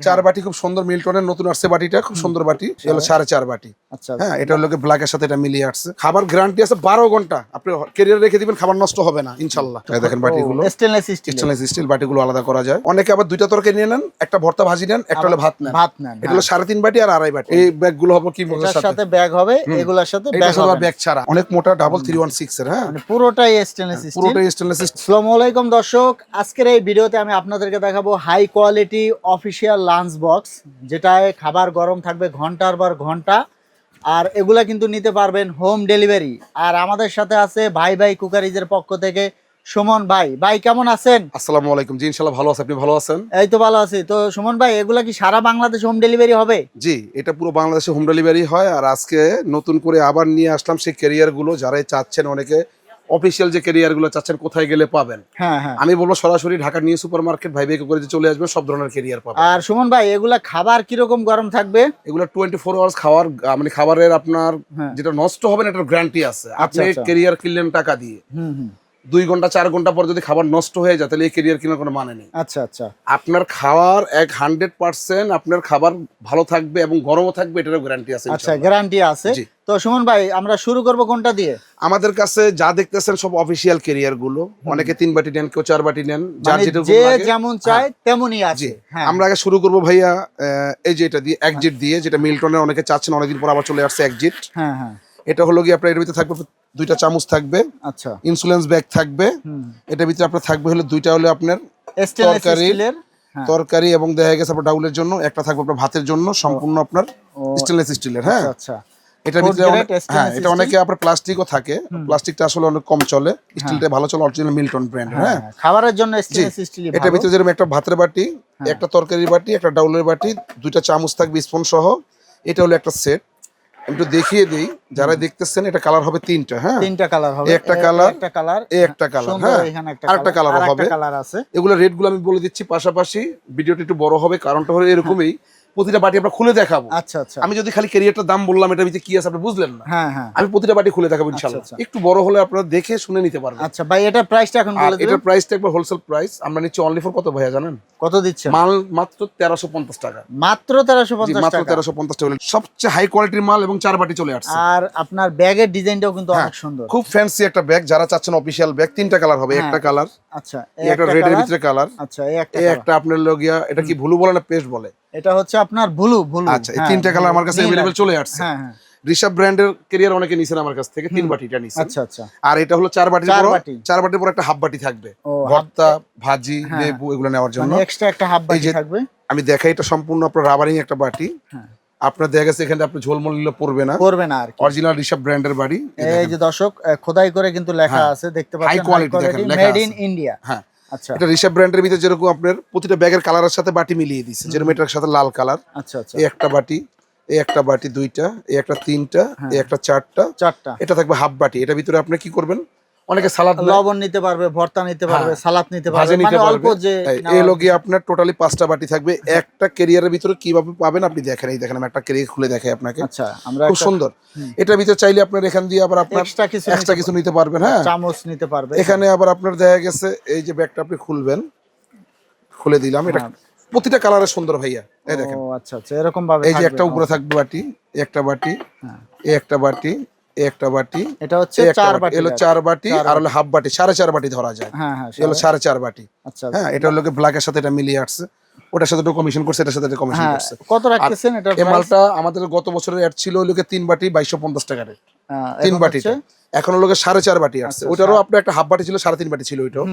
চার বাটি খুব সুন্দর মিল্টনের নতুন আসছে বাটিটা খুব সুন্দর বাটি। হলো সাড়ে চার বাটি। আচ্ছা হ্যাঁ এটা হলো ব্ল্যাকের সাথে এটা মিলিয়ে আসছে। খাবার গ্যারান্টি আছে বারো ঘণ্টা। আপনি কেরিয়ার রেখে দিবেন খাবার নষ্ট হবে না ইনশাল্লাহ। দেখেন বাটিগুলো। স্টেনলেস স্টিল স্টেনলেস স্টিল বাটিগুলো আলাদা করা যায়। অনেকে আবার দুইটা তরকারি নিয়ে নেন একটা ভর্তা ভাজি নেন একটা হলো ভাত নেন। ভাত নেন এটা হলো সাড়ে তিন বাটি আর আড়াই বাটি। এই ব্যাগগুলো হবে কি এটার সাথে? ব্যাগ হবে এগুলোর সাথে ব্যাগ হবে। ব্যাগ ছাড়া। অনেক মোটা ডাবল থ্রি ওয়ান সিক্স এর হ্যাঁ। মানে পুরোটাই স্টেনলেস স্টিল পুরোটাই স্টেনলেস আসসালামু আলাইকুম দর্শক আজকের এই ভিডিওতে আমি আপনাদেরকে দেখাবো high quality official lunch box যেটায় খাবার গরম থাকবে ঘণ্টার পর ঘণ্টা আর এগুলা কিন্তু নিতে পারবেন হোম ডেলিভারি আর আমাদের সাথে আছে ভাই ভাই কুকারিজের পক্ষ থেকে সুমন ভাই। ভাই কেমন আছেন? আসসালামু আলাইকুম। জি ইনশাল্লাহ ভালো আছে। আপনি ভালো আছেন? এই তো ভালো আছি। তো সুমন ভাই এগুলা কি সারা বাংলাদেশ হোম ডেলিভারি হবে? জি এটা পুরো বাংলাদেশে হোম ডেলিভারি হয়। আর আজকে নতুন করে আবার নিয়ে আসলাম সেই ক্যারিয়ারগুলো। যারাই চাচ্ছেন অনেকে অফিসিয়াল যে ক্যারিয়ারগুলো চাচ্ছেন কোথায় গেলে পাবেন? হ্যাঁ হ্যাঁ। আমি বলব সরাসরি ঢাকা নিউ সুপার মার্কেট ভাই ভাই করে চলে আসবেন সব ধরনের ক্যারিয়ার পাবেন। আর সুমন ভাই এগুলা খাবার কীরকম গরম থাকবে? এগুলো টোয়েন্টি ফোর আওয়ার্স খাওয়ার মানে খাবারের আপনার হ্যাঁ। যেটা নষ্ট হবে না এটার গ্যারান্টি আছে। আপনি কেরিয়ার ক্যারিয়ার কিনলেন টাকা দিয়ে। হুম হুম। দুই ঘণ্টা চার ঘণ্টা পর যদি খাবার নষ্ট হয়ে যায় তাহলে এই ক্যারিয়ার কেনার কোনো মানে নেই। আচ্ছা আচ্ছা। আপনার খাওয়ার এক হান্ড্রেড পার্সেন্ট আপনার খাবার ভালো থাকবে এবং গরমও থাকবে এটারও গ্যারান্টি আছে আচ্ছা গ্যারান্টি আছে। তো সুমন ভাই আমরা শুরু করব কোনটা দিয়ে? আমাদের কাছে যা দেখতেছেন সব অফিসিয়াল কেরিয়ারগুলো। অনেকে তিন বাটি নেন কেউ চার বাটি নেন যার মানে যেটা যে যেমন চায় তেমনই আছে। হ্যাঁ। আমরা আগে শুরু করব ভাইয়া এই যে এটা দিয়ে একজিট দিয়ে যেটা মিল্টনের অনেকে চাচ্ছেন অনেকদিন পর আবার চলে আসছে একজিট হ্যাঁ হ্যাঁ। এটা হলো গিয়ে আপনার এর ভিতরে থাকবে দুইটা চামচ থাকবে আচ্ছা। ইনসুলেন্স ব্যাগ থাকবে এটার ভিতরে আপনার থাকবে হলো দুইটা হলো আপনার তরকারি, হ্যাঁ। তরকারি এবং দেখা গেছে আপনার ডাউলের জন্য একটা থাকবে আপনার ভাতের জন্য সম্পূর্ণ আপনার স্টেনলেস স্টিলের হ্যাঁ। আচ্ছা, আচ্ছা। ভিতরে হ্যাঁ এটা অনেকে আপনার প্লাস্টিকও থাকে। প্লাস্টিকটা আসলে অনেক কম চলে। স্টিলটা ভালো চলে অরিজিনাল মিল্টন ব্র্যান্ড হ্যাঁ হ্যাঁ, খাবারের জন্য স্টেনলেস স্টিল এটার ভিতরে যেরকম একটা ভাতের বাটি হ্যাঁ। একটা তরকারির বাটি একটা ডাউলের বাটি দুইটা চামচ থাকবে স্পুন সহ। এটা হলো একটা সেট একটু দেখিয়ে দিই যারা দেখতেছেন এটা কালার হবে তিনটা হ্যাঁ? তিনটা কালার হবে। একটা কালার একটা কালার এই একটা কালার হ্যাঁ? এখানে একটা আরেকটা কালার কালার হবে। কালার আছে। এগুলো রেটগুলো আমি বলে দিচ্ছি পাশাপাশি ভিডিওটা একটু বড় হবে কারণটা হলো এরকমই। প্রতিটা বাটি আমরা খুলে দেখাবো। আচ্ছা আচ্ছা। আমি যদি খালি ক্যারিয়ারটার দাম বললাম এটা ভিতরে কি আছে আপনি বুঝলেন না? হ্যাঁ হ্যাঁ। আমি প্রতিটা বাটি খুলে দেখাবো ইনশাল্লাহ। আচ্ছা। একটু বড় হলে আপনারা দেখে শুনে নিতে পারবেন। আচ্ছা ভাই এটা প্রাইসটা এখন বলে দিবেন। এটার প্রাইসটা একবার হোলসেল প্রাইস আমরা নিচ্ছি অনলি ফর কত ভাইয়া জানেন? কত দিচ্ছেন? মাল মাত্র তেরোশো পঞ্চাশ টাকা। মাত্র তেরোশো জি, পঞ্চাশ মাত্র টাকা। তেরোশো পঞ্চাশ টাকা। সবচেয়ে হাই কোয়ালিটির মাল এবং চার বাটি চলে আসছে। আর আপনার ব্যাগের ডিজাইনটাও কিন্তু হ্যাঁ, অনেক সুন্দর। খুব ফ্যান্সি একটা ব্যাগ যারা চাচ্ছেন অফিশিয়াল ব্যাগ তিনটা কালার হবে হ্যাঁ, একটা কালার আচ্ছা একটা রেডের colour, ভিতরে কালার আচ্ছা এই একটা এই একটা আপনার লগিয়া এটা কি ভুলু বলে না পেস্ট বলে? এটা হচ্ছে আপনার ব্লু ব্লু আচ্ছা এই তিনটা কালার আমার কাছে অ্যাভেলেবল চলে আসছে। হ্যাঁ হ্যাঁ। ঋষভ ব্র্যান্ডের ক্যারিয়ার অনেকে নিছেন আমার কাছ থেকে তিন বাটিটা নিছেন। আচ্ছা আচ্ছা। আর এটা হলো চার বাটির বাটি। চার বাটির পর একটা হাফ বাটি থাকবে। ভর্তা ভাজি হ্যাঁ। লেবু এগুলো নেওয়ার জন্য। মানে এক্সট্রা একটা হাফ বাটি থাকবে। আমি দেখাই এটা সম্পূর্ণ আপনার রাবারিং একটা বাটি। হ্যাঁ। আপনার দেখা গেছে এখানে আপনি ঝোলমোল নিলে পড়বে না। করবে না আর অরিজিনাল ঋষভ ব্র্যান্ডের বাড়ি। এই যে দর্শক খোদাই করে কিন্তু লেখা হ্যাঁ। আছে দেখতে পাচ্ছেন দেখেন, লেখা মেড ইন ইন্ডিয়া হ্যাঁ। আচ্ছা। এটা ঋষভ ব্র্যান্ডের ভিতরে যেরকম আপনার প্রতিটা ব্যাগের কালারের সাথে বাটি মিলিয়ে দিয়েছে। যেরকম এটার সাথে লাল কালার আচ্ছা আচ্ছা। এই একটা বাটি এই একটা বাটি দুইটা এই একটা তিনটা হ্যাঁ। এই একটা চারটা। চারটা। এটা থাকবে হাফ বাটি। এটার ভিতরে আপনি কি করবেন? অনেকে সালাদ লবণ নিতে পারবে ভর্তা নিতে পারবে হ্যাঁ। সালাদ নিতে পারবে মানে অল্প যে এই- নেওয়ার- আপনার টোটালি পাঁচটা বাটি থাকবে। একটা ক্যারিয়ারের ভিতরে কীভাবে পাবেন আপনি দেখেন এই দেখেন আমি একটা ক্যারিয়ার খুলে দেখাই আপনাকে। আচ্ছা আমরা খুব সুন্দর। এটার ভিতরে চাইলে আপনার এখান দিয়ে আবার আপনার এক্সট্রা কিছু এক্সট্রা নিতে কিছু নিতে পারবেন হ্যাঁ। চামচ নিতে পারবে। এখানে আবার আপনার দেখা গেছে এই যে ব্যাগটা আপনি খুলবেন খুলে দিলাম এটা হ্যাঁ। প্রতিটা কালারের সুন্দর ভাইয়া এই দেখেন। ও আচ্ছা আচ্ছা এরকম ভাবে এই যে একটা উপরে থাকবে বাটি একটা বাটি হ্যাঁ। এই একটা বাটি এই একটা বাটি এটা হচ্ছে চার বাটি বাটি এলো চার বাটি আর হলো হাফ বাটি সাড়ে চার বাটি ধরা যায়। হ্যাঁ হ্যাঁ এলো সাড়ে চার বাটি। আচ্ছা হ্যাঁ এটা হলো ব্ল্যাকের সাথে এটা মিলিয়ে আসছে। ওটার সাথে কমিশন করছে এটার সাথে কমিশন হ্যাঁ করছে। কত রাখতেছেন এটা এই মালটা আমাদের গত বছরের অ্যাড ছিল লোকে তিন বাটি বাইশশো পঞ্চাশ টাকার তিন বাটিটা। এখন লোকে সাড়ে চার বাটি আসছে। ওটারও আপনার একটা হাফ বাটি ছিল সাড়ে তিন বাটি ছিল ওইটাও।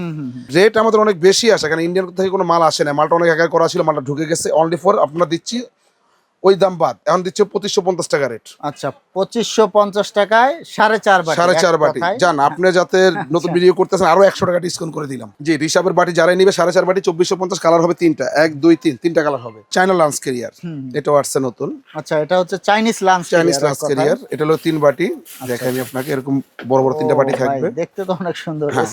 রেট আমাদের অনেক বেশি আসে কারণ ইন্ডিয়ান থেকে কোনো মাল আসে না। মালটা অনেক আগে করা ছিল মালটা ঢুকে গেছে। অনলি ফর আপনার দিচ্ছি ওই দাম বাদ। এখন দিচ্ছে পঁচিশশো পঞ্চাশ টাকা রেট আচ্ছা পঁচিশশো পঞ্চাশ টাকায় সাড়ে চার বাটি সাড়ে চার বাটি। জান আপনি যাতে নতুন আচ্ছা। ভিডিও করতেছেন আরও একশো টাকা ডিসকাউন্ট করে দিলাম। জি ঋষাবের বাটি যারাই নিবে সাড়ে চার বাটি চব্বিশশো পঞ্চাশ কালার হবে তিনটা। এক দুই তিন তিনটা কালার হবে। China lunch carrier. এটাও আসছে নতুন। আচ্ছা এটা হচ্ছে Chinese lunch Chinese lunch carrier এটা হলো তিন বাটি। আচ্ছা। দেখে আমি আপনাকে এরকম বড় বড় তিনটা বাটি থাকবে। দেখতে তো অনেক সুন্দর। হ্যাঁ।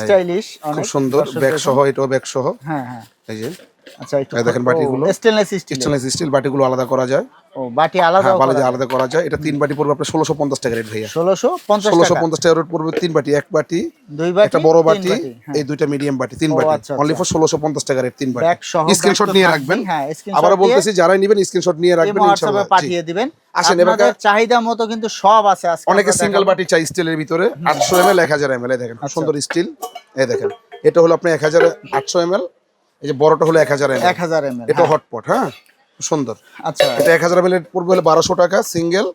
স্টাইলিশ খুব সুন্দর। ব্যাগ সহ এটাও ব্যাগ সহ। হ্যাঁ হ্যাঁ। এই যে। আচ্ছা একটু দেখেন বাটিগুলো। স্টেনলেস স্টিল স্টেনলেস স্টিল বাটিগুলো আলাদা করা যায়। ও বাটি আলাদা হ্যাঁ আলাদা করা যায়। এটা তিন বাটি পড়বে আপনার টাকা রেট ভাইয়া। টাকা। রেট পড়বে তিন বাটি এক বাটি দুই বাটি একটা বড় বাটি হ্যাঁ। এই দুইটা মিডিয়াম বাটি তিন বাটি। আচ্ছা, অনলি আচ্ছা। ফর টাকা রেট তিন বাটি। স্ক্রিনশট নিয়ে রাখবেন। হ্যাঁ আবার বলতেছি যারাই নেবেন স্ক্রিনশট নিয়ে রাখবেন ইনশাআল্লাহ পাঠিয়ে দিবেন। আসেন এবার চাহিদা মতো কিন্তু সব আছে আজকে অনেকে সিঙ্গেল বাটি চাই স্টিলের ভিতরে আটশো এম এল এক হাজার এম এল দেখেন। সুন্দর স্টিল এই দেখেন এটা হলো আপনার এক হাজার আটশো এম এল এই যে বড়টা হলো এক হাজার এম এক হাজার এম এটা হটপট হ্যাঁ? সুন্দর। আচ্ছা। এটা এক হাজার এম এল পড়বে হলো বারোশো টাকা সিঙ্গেল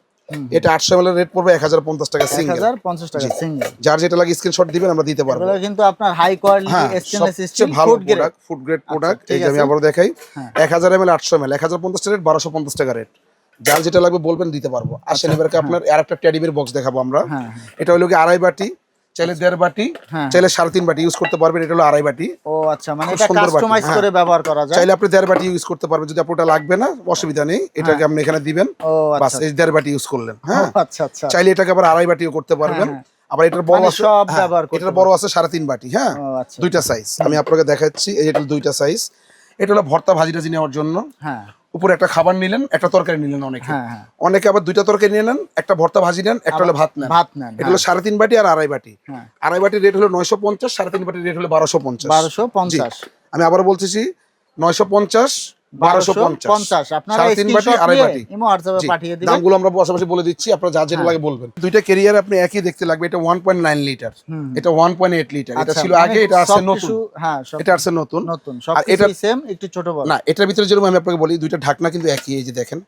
এটা আটশো এম রেট পড়বে এক হাজার পঞ্চাশ টাকা সিঙ্গেল পঞ্চাশ টাকা সিঙ্গেল যার যেটা লাগে স্ক্রিনশট দিবেন আমরা দিতে পারব। কিন্তু আপনার হাই কোয়ালিটি হ্যাঁ স্টেনলেস ভালো food grade product food grade product এই যে আমি। আবার দেখাই। হ্যাঁ। এক হাজার এম এল আটশো এম এল এক হাজার পঞ্চাশ রেট বারোশো পঞ্চাশ টাকা রেট যার যেটা লাগবে বলবেন দিতে পারব। আসেন এবারকে আপনার আর একটা ট্যাডিবের বক্স দেখাবো আমরা। হ্যাঁ হ্যাঁ। এটা হলো কি আড়াই বাটি চাইলে দেড় বাটি হ্যাঁ। চাইলে সাড়ে তিন বাটি ইউজ করতে পারবেন এটা হলো আড়াই বাটি। ও আচ্ছা মানে এটা কাস্টমাইজ হ্যাঁ। করে ব্যবহার করা যায়? চাইলে আপনি দেড় বাটি ইউজ করতে পারবেন যদি আপনার লাগবে না অসুবিধা নেই এটাকে আপনি এখানে দিবেন বাস আচ্ছা। এই দেড় বাটি ইউজ করলেন হ্যাঁ। আচ্ছা আচ্ছা। চাইলে এটাকে আবার আড়াই বাটিও করতে পারবেন হ্যাঁ, আবার এটার বড় মানে আছে হ্যাঁ, এটার বড় আছে সাড়ে তিন বাটি হ্যাঁ আচ্ছা। দুইটা সাইজ আমি আপনাকে দেখাচ্ছি এই এটা দুইটা সাইজ এটা হলো ভর্তা ভাজি টাজি নেওয়ার জন্য হ্যাঁ। উপরে একটা খাবার নিলেন একটা তরকারি নিলেন অনেকে। হ্যাঁ হ্যাঁ। অনেকে আবার দুইটা তরকারি নিলেন নেন একটা ভর্তা ভাজি নেন একটা হলো ভাত নেন। ভাত নেন এটা হলো সাড়ে তিন বাটি আর আড়াই বাটি। হ্যাঁ। আড়াই বাটির রেট হলো নয়শো পঞ্চাশ সাড়ে তিন বাটির রেট হলো বারোশো পঞ্চাশ। বারোশো পঞ্চাশ। আমি আবার বলতেছি নয়শো পঞ্চাশ বারোশো পঞ্চাশ। পঞ্চাশ। আপনারা সাড়ে তিন বাটি স্ক্রিনশট আড়াই নিয়ে বাটি। ইমো হোয়াটসঅ্যাপে জি, পাঠিয়ে দিবেন। দামগুলো আমরা পাশাপাশি বলে দিচ্ছি আপনারা যা যেটা লাগে বলবেন। দুইটা কেরিয়ার আপনি একই দেখতে লাগবে এটা ওয়ান পয়েন্ট নাইন লিটার এটা ওয়ান পয়েন্ট এইট লিটার এটা ছিল আগে এটা আছে নতুন কিছু- হ্যাঁ সব এটা আছে নতুন। নতুন। আর সব এটা- সেম একটু ছোট না এটার ভিতরে যেরকম আমি আপনাকে বলি দুইটা ঢাকনা কিন্তু একই এই যে দেখেন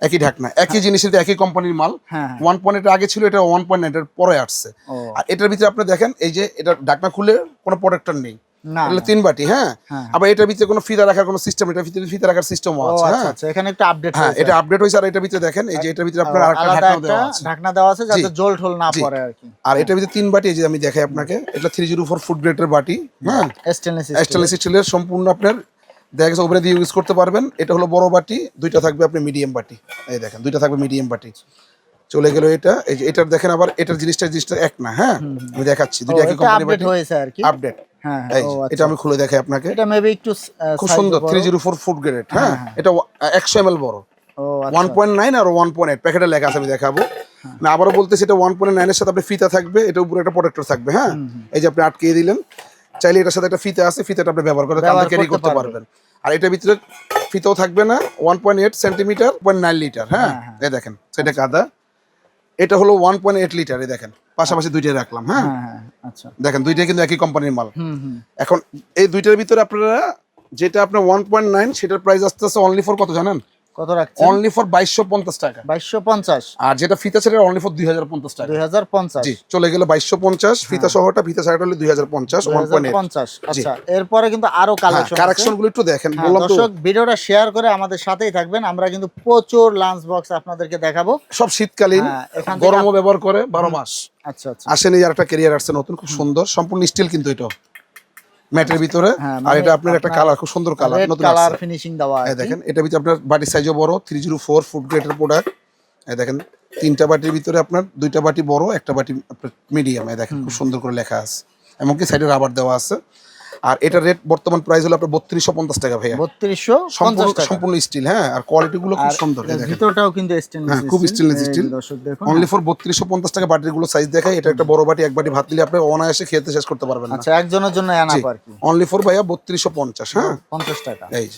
একই ঢাকনা একই জিনিসের একই কোম্পানির মাল। হ্যাঁ হ্যাঁ। ওয়ান পয়েন্ট আগে ছিল এটা ওয়ান পয়েন্ট এর পরে আসছে। আর এটার ভিতরে আপনি দেখেন এই যে এটা ঢাকনা খুলে কোনো প্রোডাক্টর নেই। না এটা তিন বাটি হ্যাঁ? হ্যাঁ। আবার এটার ভিতরে কোনো ফিতা রাখার কোনো সিস্টেম এটার ভিতরে ফিতা রাখার সিস্টেমও আছে আচ্ছা হ্যাঁ? আচ্ছা এখানে একটু আপডেট হ্যাঁ এটা আপডেট হয়েছে আর এটার ভিতরে দেখেন এই যে এটার ভিতরে আপনার আরেকটা ঢাকনা দেওয়া আছে। ঢাকনা দেওয়া আছে যাতে জল ঠোল না পড়ে আর কি। আর এটার ভিতরে তিন বাটি এই যে আমি দেখাই আপনাকে এটা থ্রি জিরো গ্রেডের বাটি হ্যাঁ? স্টেনলেস স্টেনলেস স্টিলের সম্পূর্ণ আপনার দেখা গেছে ওপরে দিয়ে ইউজ করতে পারবেন। এটা হলো বড় বাটি দুইটা থাকবে আপনি মিডিয়াম বাটি। এই দেখেন দুইটা থাকবে মিডিয়াম বাটি। চলে গেল এটা এই যে এটার দেখেন আবার এটার জিনিসটা জিনিসটা এক না হ্যাঁ? আমি দেখাচ্ছি দুইটা একই কোম্পানি বাটি। আপডেট হ্যাঁ এই হ্যাঁ, যে, আচ্ছা। এটা আমি খুলে দেখাই আপনাকে। এটা মেবি একটু খুব সুন্দর বড়। Three zero four food grade হ্যাঁ? এটা একশো এম বড়। ওয়ান পয়েন্ট নাইন আর ওয়ান পয়েন্ট এইট প্যাকেটে লেখা আছে আমি দেখাবো। না আবারও বলতেছি এটা ওয়ান পয়েন্ট নাইনের সাথে আপনি ফিতা থাকবে এটা উপরে একটা প্রোটেক্টর থাকবে হ্যাঁ? এই যে আপনি আটকিয়ে দিলেন চাইলে এটার সাথে একটা ফিতা আছে ফিতাটা আপনি ব্যবহার করে কাঁধে ক্যারি করতে করতে পারবেন। আর এটার ভিতরে ফিতাও থাকবে না one point eight centimetre point nine litre হ্যাঁ? এই দেখেন সেটা কাদা। এটা হলো ওয়ান পয়েন্ট এইট লিটার এই দেখেন। পাশাপাশি দুইটাই রাখলাম হ্যাঁ? হ্যাঁ হ্যাঁ আচ্ছা। দেখেন দুইটাই কিন্তু একই কোম্পানির মাল। এখন এই দুইটার ভিতরে আপনারা যেটা আপনার ওয়ান পয়েন্ট নাইন সেটার প্রাইস আসতে আসতে অনলি ফর কত জানেন? কত রাখছেন? অনলি ফর বাইশশো পঞ্চাশ টাকা। বাইশশো পঞ্চাশ। আর যেটা ফিতা সেটা অনলি ফর দুই হাজার পঞ্চাশ টাকা। দুই হাজার পঞ্চাশ। জি চলে গেল বাইশশো পঞ্চাশ ফিতা সহটা ফিতা সাইড হলে দুই হাজার পঞ্চাশ ওয়ান পয়েন্ট পঞ্চাশ আচ্ছা এরপরে কিন্তু আরও কালেকশন কারেকশনগুলো একটু দেখেন হ্যাঁ, বললাম তো। দর্শক ভিডিওটা শেয়ার করে আমাদের সাথেই থাকবেন। আমরা কিন্তু প্রচুর লাঞ্চ বক্স আপনাদেরকে দেখাবো। সব শীতকালীন হ্যাঁ, গরমও ব্যবহার করে বারো মাস। আচ্ছা আচ্ছা। আসেন এই আর একটা কেরিয়ার আসছে নতুন খুব সুন্দর সম্পূর্ণ স্টিল কিন্তু এটা ম্যাটের ভিতরে। হ্যাঁ, আর মানে এটা আপনার একটা কালার খুব সুন্দর কালার নতুন কালার ফিনিশিং দেওয়া আছে। দেখেন এটা ভিতরে আপনার বাটির সাইজও বড় থ্রি জিরো ফোর ফুড গ্রেডের প্রোডাক্ট এই দেখেন তিনটা বাটির ভিতরে আপনার দুইটা বাটি বড় একটা বাটি আপনার মিডিয়াম এই দেখেন খুব সুন্দর করে লেখা আছে। এমনকি সাইডে রাবার দেওয়া আছে। আর এটার রেট বর্তমান প্রাইস হলো আপনার বত্রিশশো পঞ্চাশ টাকা ভাইয়া। বত্রিশশো সম্পূর্ণ সম্পূর্ণ স্টিল হ্যাঁ আর কোয়ালিটি গুলো খুব সুন্দর ভিতরটাও কিন্তু হ্যাঁ, খুব স্টিলনেস স্টিল অনলি ফর বত্রিশশো পঞ্চাশ টাকা বাটিরগুলো সাইজ দেখায় এটা একটা বড় বাটি এক বাটি ভাত দিলে আপনি অনায়াসে খেতে শেষ করতে পারবেন না। আচ্ছা একজনের জন্য আনা জি। আর কি। অনলি ফর ভাইয়া বত্রিশশো পঞ্চাশ হ্যাঁ। পঞ্চাশ টাকা। এই।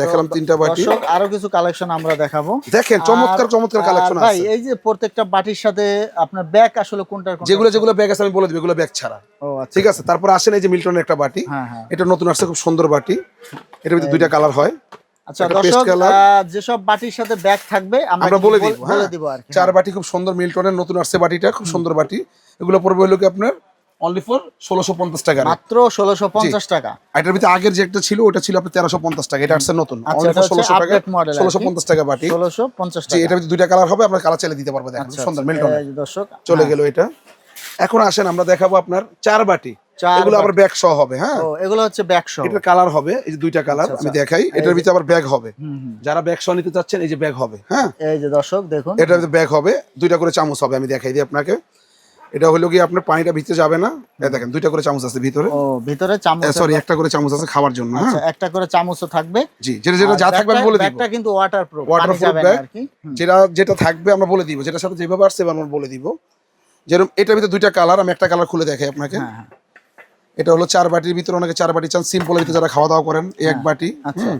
দেখালাম তিনটা বাটি। আরও কিছু কালেকশন আমরা দেখাবো। দেখেন চমৎকার চমৎকার কালেকশন ভাই আছে। এই যে প্রত্যেকটা বাটির সাথে আপনার ব্যাগ আসলে কোনটার কোনটা? যেগুলো যেগুলো ব্যাগ আছে আমি বলে দিব এগুলো ব্যাগ ছাড়া। ও আচ্ছা। ঠিক আছে তারপর আসেন এই যে মিল্টনের একটা বাটি। হ্যাঁ হ্যাঁ। এটা নতুন আসছে খুব সুন্দর বাটি। এটার ভিতরে দুইটা কালার হয়। আচ্ছা দর্শক যেসব বাটির সাথে ব্যাগ থাকবে আমরা বলে দিব হ্যাঁ। বলে দিব আর চার বাটি খুব সুন্দর মিল্টনের নতুন আসছে বাটিটা খুব সুন্দর বাটি। এগুলো পড়বে হলো কি আপনার অনলি ফর ষোলোশো পঞ্চাশ টাকা। মাত্র ষোলোশো পঞ্চাশ টাকা। এটার ভিতরে আগের যে একটা ছিল ওটা ছিল আপনার তেরোশো পঞ্চাশ টাকা। এটা আসছে নতুন। আচ্ছা, এটা ষোলোশো টাকা। পঞ্চাশ টাকা বাটি। ষোলোশো পঞ্চাশ ভিতরে দুইটা কালার হবে আপনার কালার চাইলে দিতে পারবে দেখেন। আচ্ছা, সুন্দর যে দর্শক চলে হ্যাঁ। গেল এটা। এখন আসেন আমরা দেখাবো আপনার চার বাটি। এগুলো আবার ব্যাগ সহ হবে হ্যাঁ? এগুলো হচ্ছে ব্যাগ সহ। এটার কালার হবে এই যে দুইটা কালার আচ্ছা, আমি। দেখাই। এটার ভিতরে আবার ব্যাগ হবে। যারা ব্যাগ সহ নিতে চাচ্ছেন এই যে ব্যাগ হবে হ্যাঁ? এই যে দর্শক দেখুন। এটার ভিতরে ব্যাগ হবে দুইটা করে চামচ হবে আমি দেখাই দিই আপনাকে। এটা হলো কি আপনার পানিটা ভিতরে যাবে না। এই দেখেন দুইটা করে চামচ আছে ভিতরে। ও ভিতরে চামচ সরি একটা করে চামচ আছে খাওয়ার জন্য হ্যাঁ। আচ্ছা একটা করে চামচও থাকবে। জি যেটা যেটা যা থাকবে আমি বলে দিব। ব্যাগটা কিন্তু ওয়াটারপ্রুফ যাবে না আর কি যেটা যেটা থাকবে আমরা বলে দিব। যেটা সাথে যেভাবে আসছে আমরা বলে দিব। যেরকম এটার ভিতরে দুইটা কালার আমি একটা কালার খুলে দেখাই আপনাকে। হ্যাঁ হ্যাঁ। এটা হলো চার বাটির ভিতরে অনেকে চার বাটি চান সিম্পলের ভিতরে যারা খাওয়া দাওয়া করেন এক বাটি আচ্ছা।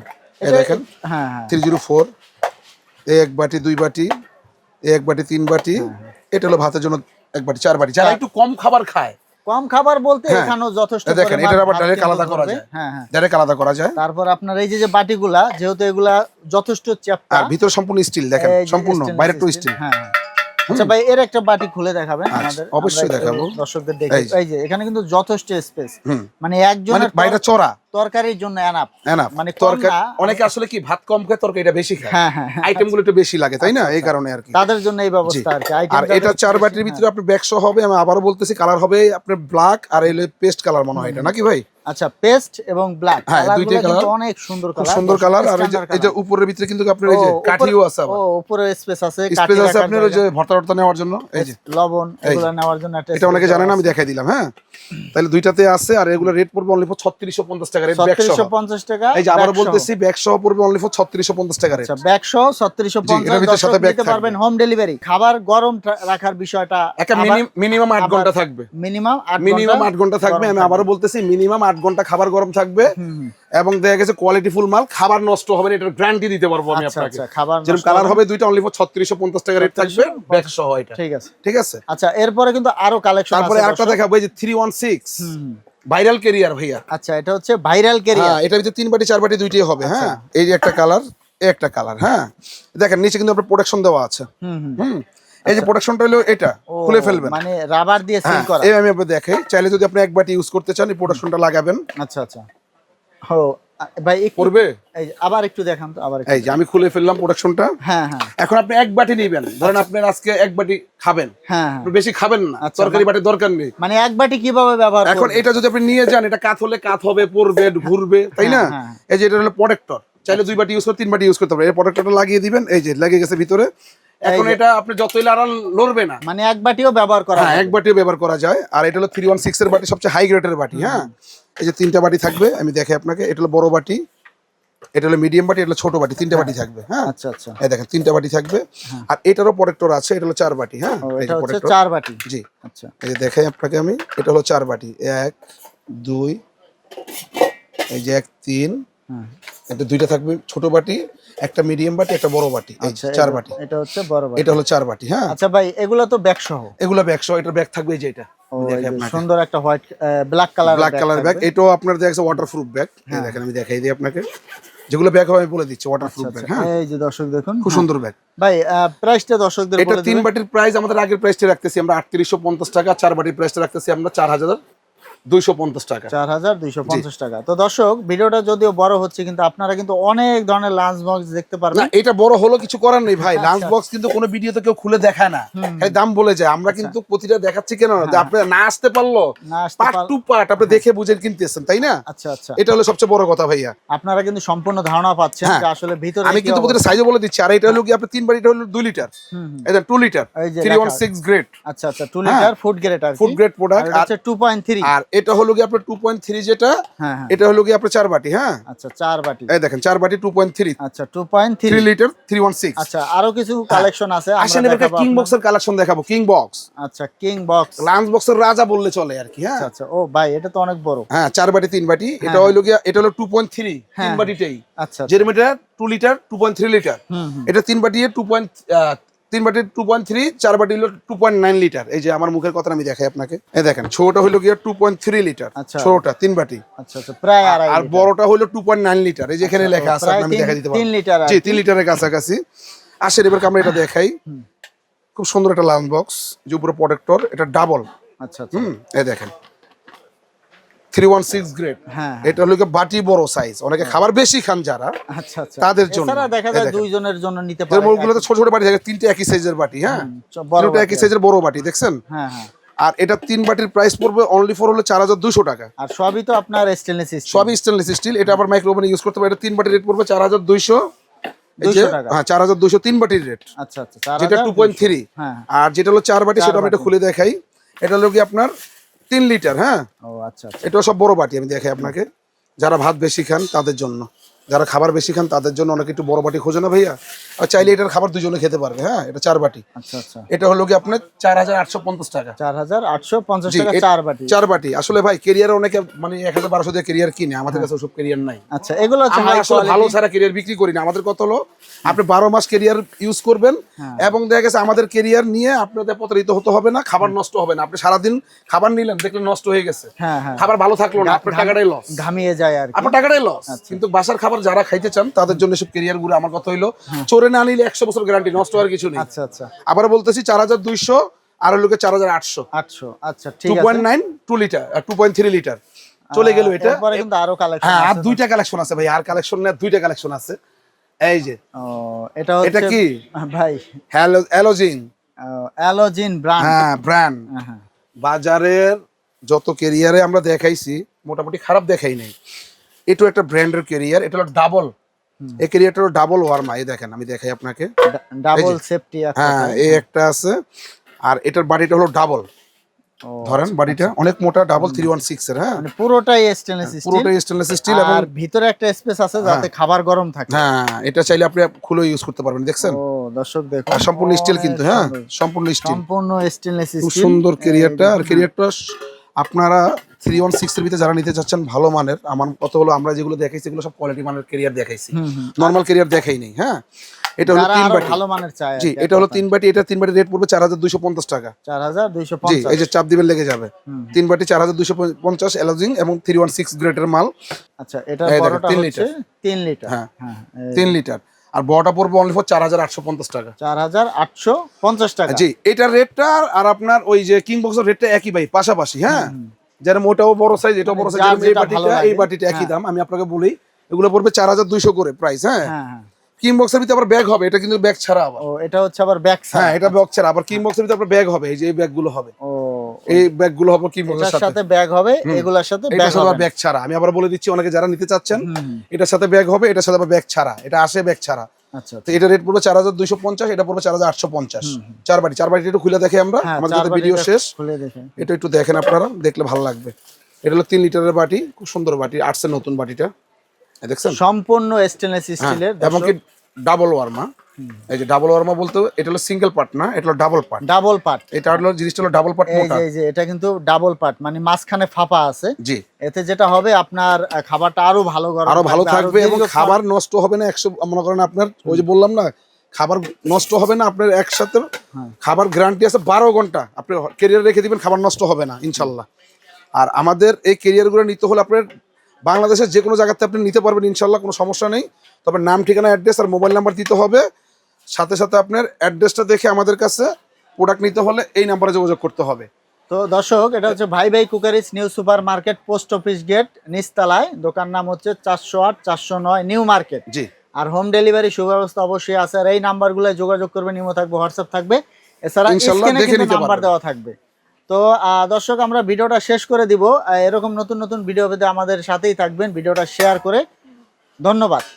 এই দেখেন হ্যাঁ হ্যাঁ। থ্রি জিরো ফোর এক বাটি দুই বাটি এক বাটি তিন বাটি। এটা হলো ভাতের জন্য এক বাটি চার বাটি যারা একটু কম খাবার খায়। কম খাবার বলতে হ্যাঁ। এখানেও যথেষ্ট দেখেন, এটার আবার ডাইরেক্ট আলাদা করা যায়। হ্যাঁ হ্যাঁ ডাইরেক্ট আলাদা করা যায়। তারপর আপনার এই যে যে বাটিগুলা যেহেতু এগুলা যথেষ্ট চ্যাপ্টা। আর ভিতরে সম্পূর্ণ স্টিল দেখেন সম্পূর্ণ বাইরে টু স্টিল হ্যাঁ হ্যাঁ। আচ্ছা ভাই এর একটা বাটি খুলে দেখাবেন আচ্ছা, আমাদের অবশ্যই দেখাবো। দর্শকদের দেখি। এই যে। এখানে কিন্তু যথেষ্ট স্পেস মানে মানে একজনের বাইরে চড়া। তরকারির জন্য এনাফ এনাফ মানে তরকারি অনেকে আসলে কি ভাত কম খায় তরকারিটা বেশি খায়। হ্যাঁ হ্যাঁ হ্যাঁ। আইটেমগুলো একটু বেশি লাগে তাই না? এই কারণে আর কি। তাদের জন্য এই ব্যবস্থা আর কি। আর এটা চার বাটির হ্যাঁ। ভিতরে আপনার ব্যাকশো হবে আমি আবারও বলতেছি কালার হবে আপনার ব্ল্যাক আর এলে পেস্ট কালার মনে হয় এটা নাকি ভাই? আচ্ছা পেস্ট এবং ব্ল্যাক হ্যাঁ, দুইটাই colour। অনেক সুন্দর কালার সুন্দর কালার আর এই যে উপরের ভিতরে কিন্তু আপনার এই যে কাঠিও আছে ও উপরে স্পেস আছে স্পেস আছে আপনার ওই যে জায়গা, ভর্তা নেওয়ার জন্য এই যে। লবণ এগুলো নেওয়ার জন্য এটা অনেকে আমি দেখাই দিলাম হ্যাঁ? তাহলে দুইটাতে আছে আর এগুলো রেট পড়বে অনলি ফর ছত্রিশশো পঞ্চাশ টাকা রেট সহ। 3650 টাকা এই যে আবার বলতেছি ব্যাগ সহ পড়বে অনলি ফর ছত্রিশশো পঞ্চাশ টাকা রেট আচ্ছা ব্যাগ সহ 3650 এটার ভিতরে সাথে দর্শক bag নিতে থাকবে। পারবেন হোম ডেলিভারি খাবার গরম রাখার বিষয়টা একটা মিনিমাম আট ঘণ্টা থাকবে। মিনিমাম 8 মিনিমাম আট ঘণ্টা থাকবে আমি আবারও বলতেছি মিনিমাম আট ঘণ্টা খাবার গরম থাকবে এবং দেখা গেছে কোয়ালিটি ফুল মাল খাবার নষ্ট হবে না এটার গ্যারান্টি দিতে পারব আমি আচ্ছা আপনাকে। আচ্ছা খাবার যেরকম কালার হবে দুইটা অনলি ফর ছত্রিশশো পঞ্চাশ টাকা রেট থাকবে। ব্যাগ সহ এটা। ঠিক আছে। ঠিক আছে? আচ্ছা এরপরে কিন্তু আরও কালেকশন তারপরে আরেকটা দেখাবো এই যে থ্রি ওয়ান সিক্স হুম, হুম। ভাইরাল কেরিয়ার ভাইয়া। আচ্ছা এটা হচ্ছে ভাইরাল কেরিয়ার হ্যাঁ এটার ভিতরে তিন বাটি চার বাটি দুইটাই হবে হ্যাঁ। এই যে একটা কালার এই একটা কালার হ্যাঁ। দেখেন নিচে কিন্তু আপনার প্রোটেকশন দেওয়া আছে। হুম। এই যে প্রোটেকশনটা হলো এটা খুলে ফেলবেন। মানে রাবার দিয়ে সিল হ্যাঁ করা। এই আমি আপনাকে দেখাই। চাইলে যদি আপনি এক বাটি ইউজ করতে চান এই প্রোটেকশনটা লাগাবেন। আচ্ছা আচ্ছা। ও ভাই করবে এই আবার একটু দেখান তো আবার এই যে আমি খুলে ফেললাম প্রোটেকশনটা হ্যাঁ হ্যাঁ। এখন আপনি এক বাটি নিবেন ধরেন আপনি আজকে এক বাটি খাবেন। হ্যাঁ হ্যাঁ। বেশি খাবেন না। আচ্ছা, তরকারি বাটির দরকার নেই। মানে এক বাটি কীভাবে ব্যবহার এখন এটা যদি আপনি নিয়ে যান এটা কাত হলে কাত হবে পড়বে ঘুরবে তাই না? হ্যাঁ। এই যে এটা হলো প্রোটেক্টর চাইলে দুই বাটি ইউজ করে তিন বাটি ইউজ করতে পারবেন এই প্রোটেক্টরটা লাগিয়ে দিবেন। এই যে লাগিয়ে গেছে ভিতরে। এখন এটা আপনি যতই লাড়ান লড়বে না। মানে এক বাটিও ব্যবহার করা হ্যাঁ এক বাটিও ব্যবহার করা যায়। আর এটা হলো থ্রি ওয়ান সিক্স এর বাটি সবচেয়ে হাই গ্রেডের বাটি হ্যাঁ? এই যে তিনটা বাটি থাকবে আমি দেখাই আপনাকে এটা হলো বড় বাটি এটা হলো মিডিয়াম বাটি এটা হলো ছোট বাটি তিনটা বাটি থাকবে হ্যাঁ? আচ্ছা আচ্ছা। এই দেখেন তিনটা বাটি থাকবে। আর এটারও প্রোটেক্টর আছে এটা হলো চার বাটি হ্যাঁ? এটা হচ্ছে চার বাটি। জি। আচ্ছা। এই যে দেখাই আপনাকে আমি এটা হলো চার বাটি এক দুই এই যে এক তিন হ্যাঁ এটা দুইটা থাকবে ছোট বাটি একটা মিডিয়াম বাটি একটা বড় বাটি আচ্ছা, চার বাটি। এটা হচ্ছে বড় বাটি। এটা হলো চার বাটি হ্যাঁ। আচ্ছা ভাই এগুলো তো ব্যাগ সহ? এগুলো ব্যাগ সহ এটার ব্যাগ থাকবে এই যে এটা। সুন্দর একটা white black colour black colour bag এটাও আপনার দেখা যাচ্ছে ওয়াটারপ্রুফ ব্যাগ দেখেন আমি দেখাই দিই আপনাকে। যেগুলো ব্যাগ হবে আমি বলে দিচ্ছি ওয়াটারপ্রুফ ব্যাগ হ্যাঁ। এই যে দর্শক দেখুন খুব সুন্দর ব্যাগ ভাই প্রাইসটা দর্শকদের এটা তিন বাটির প্রাইস আমাদের আগের প্রাইসটা রাখতেছি আমরা আটত্রিশশো পঞ্চাশ টাকা চার বাটির প্রাইসটা রাখতেছি আমরা চার হাজার। দুইশো পঞ্চাশ টাকা। চার হাজার দুইশো পঞ্চাশ টাকা। তো দর্শক ভিডিওটা যদিও বড় হচ্ছে কিন্তু আপনারা কিন্তু অনেক ধরনের লাঞ্চ বক্স দেখতে না পারবেন এটা বড় হলো কিছু করার নেই ভাই। লাঞ্চ আচ্ছা। বক্স কিন্তু কোনো ভিডিওতে কেউ খুলে দেখায় না। খালি দাম বলে যায়। আমরা কিন্তু প্রতিটা দেখাচ্ছি কেন? না আপনি না আসতে পারল হ্যাঁ। না আসতে পার্ট টু পার্ট আপনি দেখে বুঝে কিনতেছেন তাই না? আচ্ছা আচ্ছা। এটা হলো সবচেয়ে বড় কথা ভাইয়া। আপনারা কিন্তু সম্পূর্ণ ধারণা পাচ্ছেন হ্যাঁ। যে আসলে ভিতরে আমি কিন্তু প্রতিটা বলে দিচ্ছি। আর এটা হলো কি আপনি তিন বাড়িটা হলো দুই লিটার। এটা two litre three one six grade আচ্ছা আচ্ছা টু লিটার ফুড গ্রেড আর ফুড গ্রেড প্রোডাক্ট এটা হচ্ছে টু পয়েন্ট থ্রি আর এটা হলো কি আপনার টু পয়েন্ট থ্রি যেটা হ্যাঁ হ্যাঁ। এটা হলো কি আপনার চার বাটি হ্যাঁ? আচ্ছা চার বাটি। এই দেখেন চার বাটি টু পয়েন্ট থ্রি আচ্ছা two point three litre three one six আচ্ছা আরও কিছু কালেকশন আছে আসেন এবার দেখাবো কিং। বক্সের কালেকশন দেখাবো কিং বক্স আচ্ছা কিং বক্স লাঞ্চ বক্সের রাজা বললে চলে আর কি হ্যাঁ? আচ্ছা আচ্ছা। ও ভাই এটা তো অনেক বড়। হ্যাঁ চার বাটি তিন বাটি। এটা হলো গিয়া এটা হলো টু পয়েন্ট থ্রি তিন হ্যাঁ। বাটিটাই আচ্ছা এটা two litre two point three litre এটা তিন বাটি টু পয়েন্ট তিন বাটি টু পয়েন্ট থ্রি চার বাটি হলো টু পয়েন্ট নাইন লিটার এই যে আমার মুখের কথা আমি দেখাই আপনাকে। এই দেখেন ছোটটা হলো গিয়ে টু পয়েন্ট থ্রি লিটার আচ্ছা। ছোটটা তিন বাটি। আচ্ছা আচ্ছা প্রায় আর বড়টা হলো টু পয়েন্ট নাইন লিটার এই যেখানে লেখা আছে আমি তিন- দেখা দিতে তিন লিটার জি তিন লিটারের কাছাকাছি। আসেন এবার আমরা এটা দেখাই। খুব সুন্দর একটা লাঞ্চ বক্স যে উপরে প্রোটেক্টর এটা ডাবল আচ্ছা আচ্ছা। হুম এই দেখেন। থ্রি ওয়ান সিক্স গ্রেড হ্যাঁ এটা হলো বাটি বড় সাইজ অনেকে খাবার বেশি খান যারা আচ্ছা আচ্ছা। তাদের জন্য। দেখা যায় দুইজনের জন্য নিতে পারে। মোড়গুলোতে ছোট ছোট বাটি থাকে তিনটে একই সাইজের বাটি হ্যাঁ? বড় তিনটা একই সাইজের বড় বাটি দেখছেন? হ্যাঁ হ্যাঁ। আর এটা তিন বাটির প্রাইস পড়বে অনলি ফর হলো চার হাজার দুশো টাকা। আর সবই তো আপনার স্টেনলেস স্টিল সবই স্টেনলেস স্টিল এটা আবার মাইক্রোওভেন ইউজ করতে পারে এটা তিন বাটির রেট পড়বে চার হাজার দুইশো। হ্যাঁ চার হাজার দুইশো তিন বাটির রেট আচ্ছা আচ্ছা যেটা টু পয়েন্ট থ্রি হ্যাঁ আর যেটা হলো চার বাটি সেটা আমি এটা খুলে দেখাই। এটা হলো কি আপনার তিন লিটার হ্যাঁ? ও আচ্ছা এটা এটাও সব বড় বাটি আমি দেখাই আপনাকে। যারা ভাত বেশি খান তাদের জন্য। যারা খাবার বেশি খান তাদের জন্য অনেকে একটু বড় বাটি খোঁজে না ভাইয়া। আর চাইলে এটার খাবার দুজনে খেতে পারবে হ্যাঁ এটা চার বাটি। আচ্ছা আচ্ছা। এটা হলো কি আপনার চার হাজার আটশো পঞ্চাশ টাকা। চার হাজার আটশো পঞ্চাশ টাকা চার বাটি। চার বাটি। আসলে ভাই কেরিয়ার অনেকে মানে এক হাজার বারোশো দিয়ে কেরিয়ার কিনে আমাদের কাছে ওসব কেরিয়ার নাই। আচ্ছা এগুলো আসলে ভালো ছাড়া কেরিয়ার বিক্রি করি না। আমাদের কত হলো আপনি বারো মাস কেরিয়ার ইউজ করবেন হ্যাঁ। এবং দেখা গেছে আমাদের কেরিয়ার নিয়ে আপনাদের প্রতারিত হতে হবে না খাবার নষ্ট হবে না। আপনি সারাদিন খাবার নিলেন দেখলেন নষ্ট হয়ে গেছে। হ্যাঁ হ্যাঁ। খাবার ভালো থাকল না আপনার টাকাটাই লস ঘামিয়ে যায় আর আপনার টাকাটাই লস আচ্ছা। কিন্তু বাসার খাবার যারা খাইতে চান তাদের জন্য সব কেরিয়ারগুলো আমার কথা হইল। চোরে না নিলে একশো বছর গ্যারান্টি নষ্ট হওয়ার কিছু নেই। আচ্ছা আচ্ছা। আবার বলতেছি চার হাজার দুইশো আর লোকে চার হাজার আটশো। আটশো আচ্ছা two point nine two litre two point three litre চলে গেল এটা। কিন্তু আরও কালেকশন হ্যাঁ আর দুইটা কালেকশন আছে ভাই আর কালেকশন না দুইটা কালেকশন আছে। এই যে। এটা হচ্ছে এটা কি? ভাই। হ্যালো অ্যালোজিন অ্যালোজিন ব্র্যান্ড হ্যাঁ ব্র্যান্ড হ্যাঁ বাজারের যত কেরিয়ারে আমরা দেখাইছি মোটামুটি খারাপ দেখাই নাই। এটাও একটা ব্র্যান্ডের কেরিয়ার এটা হলো ডাবল এই কেরিয়ারটা হলো ডাবল ওয়ার্মা এই দেখেন আমি দেখাই আপনাকে। ডাবল সেফটি হ্যাঁ এই একটা আছে আর এটার বাড়িটা হলো ডাবল ধরেন বাড়িটা অনেক মোটা ডাবল থ্রি ওয়ান সিক্স এর হ্যাঁ। মানে পুরোটাই স্টেনলেস স্টিল পুরোটাই স্টেনলেস স্টিল এবং আর ভিতরে একটা স্পেস আছে যাতে খাবার গরম থাকে। হ্যাঁ এটা চাইলে আপনি খুলে ইউজ করতে পারবেন দেখছেন? ও দর্শক দেখুন। সম্পূর্ণ স্টিল কিন্তু হ্যাঁ সম্পূর্ণ স্টিল সম্পূর্ণ স্টেনলেস খুব স্টিল সুন্দর কেরিয়ারটা আর কেরিয়ারটা আপনারা থ্রি ওয়ান সিক্স এর ভিতরে যারা নিতে চাচ্ছেন ভালো মানের আমার কত হলো আমরা যেগুলো দেখাইছি এগুলো সব কোয়ালিটি মানের কেরিয়ার দেখাইছি। নর্মাল কেরিয়ার দেখাই নেই হ্যাঁ? এটা হলো তিন বাটি। ভালো মানের চায় জি এটা হলো তিন বাটি এটা তিন বাটি রেট পড়বে চার হাজার দুইশো পঞ্চাশ টাকা। জি এই যে চাপ দিবেন লেগে যাবে। তিন বাটি চার হাজার দুইশো পঞ্চাশ এলাজিং এবং থ্রি ওয়ান সিক্স গ্রেডের মাল। আচ্ছা এটা বড়টা তিন হচ্ছে তিন লিটার। হ্যাঁ। হ্যাঁ লিটার। আর বড়টা পড়বে অনলি ফর চার হাজার আটশো পঞ্চাশ টাকা। চার হাজার আটশো পঞ্চাশ টাকা। জি এটার রেটটা আর আপনার ওই যে কিং বক্সের রেটটা একই ভাই পাশাপাশি হ্যাঁ? যেন মোটাও বড় সাইজ এটাও বড় মানে সাইজ এই বাটিটা এই বাটিটা একই হ্যাঁ। দাম আমি আপনাকে বলি এগুলো পড়বে চার হাজার দুইশো করে প্রাইস হ্যাঁ? হ্যাঁ হ্যাঁ। কিং বক্সের ভিতরে আবার ব্যাগ হবে এটা কিন্তু ব্যাগ ছাড়া আবার। ও এটা হচ্ছে আবার ব্যাগ হ্যাঁ এটা ব্যাগ ছাড়া আবার কিং বক্সের ভিতরে আপনার ব্যাগ হবে এই যে এই ব্যাগগুলো হবে। ও এই ব্যাগগুলো হবে কিং এটার সাথে? ব্যাগ হবে এগুলার সাথে ব্যাগ হবে। ব্যাগ ছাড়া। আমি আবার বলে দিচ্ছি অনেকে যারা নিতে চাচ্ছেন এটার সাথে ব্যাগ হবে এটার সাথে আবার ব্যাগ ছাড়া। এটা আসে ব্যাগ ছাড়া। আচ্ছা তো এটা রেট পড়বে চার হাজার দুইশো পঞ্চাশ এটা পড়বে চার হাজার আটশো পঞ্চাশ। চার চার একটু খুলে দেখে আমরা। হ্যাঁ আমাদের যাতে ভিডিও শেষ এটা একটু দেখেন আপনারা দেখলে ভালো লাগবে। এটা হলো তিন লিটারের বাটি খুব সুন্দর বাটি আর্টসের নতুন বাটিটা। দেখছেন? সম্পূর্ণ স্টেনলেস স্টিলের এবং কি ডাবল ওয়ার্মা এই যে ডাবল ওয়ার্মা বলতে এটা হলো সিঙ্গেল পার্ট না এটা হলো ডাবল পার্ট ডাবল পার্ট এটা হলো জিনিসটা হলো ডাবল পার্ট এই মোটা। যে এই যে এটা কিন্তু ডাবল পার্ট মানে মাঝখানে ফাঁপা আছে। জি। এতে যেটা হবে আপনার খাবারটা আরও ভালো গরম আরও ভালো থাকবে এবং খাবার নষ্ট হবে না একশো মনে করেন আপনার ওই যে বললাম না খাবার নষ্ট হবে না আপনার একসাথে হ্যাঁ। খাবার গ্যারান্টি আছে বারো ঘণ্টা। আপনি কেরিয়ার রেখে দিবেন খাবার নষ্ট হবে না ইনশাল্লাহ। আর আমাদের এই কেরিয়ারগুলো নিতে হলে আপনার বাংলাদেশের যে কোনো জায়গাতে আপনি নিতে পারবেন ইনশাল্লাহ কোনো সমস্যা নেই। তবে নাম ঠিকানা অ্যাড্রেস আর মোবাইল নাম্বার দিতে হবে। সাথে সাথে আপনার অ্যাড্রেসটা দেখে আমাদের কাছে প্রোডাক্ট নিতে হলে এই নাম্বারে যোগাযোগ করতে হবে। তো দর্শক এটা হচ্ছে ভাই ভাই cookeries new super market post office gate নিচতলায়। দোকান নাম হচ্ছে চারশো আট চারশো নয় নিউ মার্কেট। জি। আর হোম ডেলিভারি সুব্যবস্থা অবশ্যই আছে। আর এই নাম্বারগুলো যোগাযোগ করবেন ইমো থাকবে হোয়াটসঅ্যাপ থাকবে। এছাড়া নাম্বার দেওয়া থাকবে। তো দর্শক, আমরা ভিডিওটা শেষ করে দিব। এরকম নতুন নতুন ভিডিও পেতে আমাদের সাথেই থাকবেন। ভিডিওটা শেয়ার করে। ধন্যবাদ।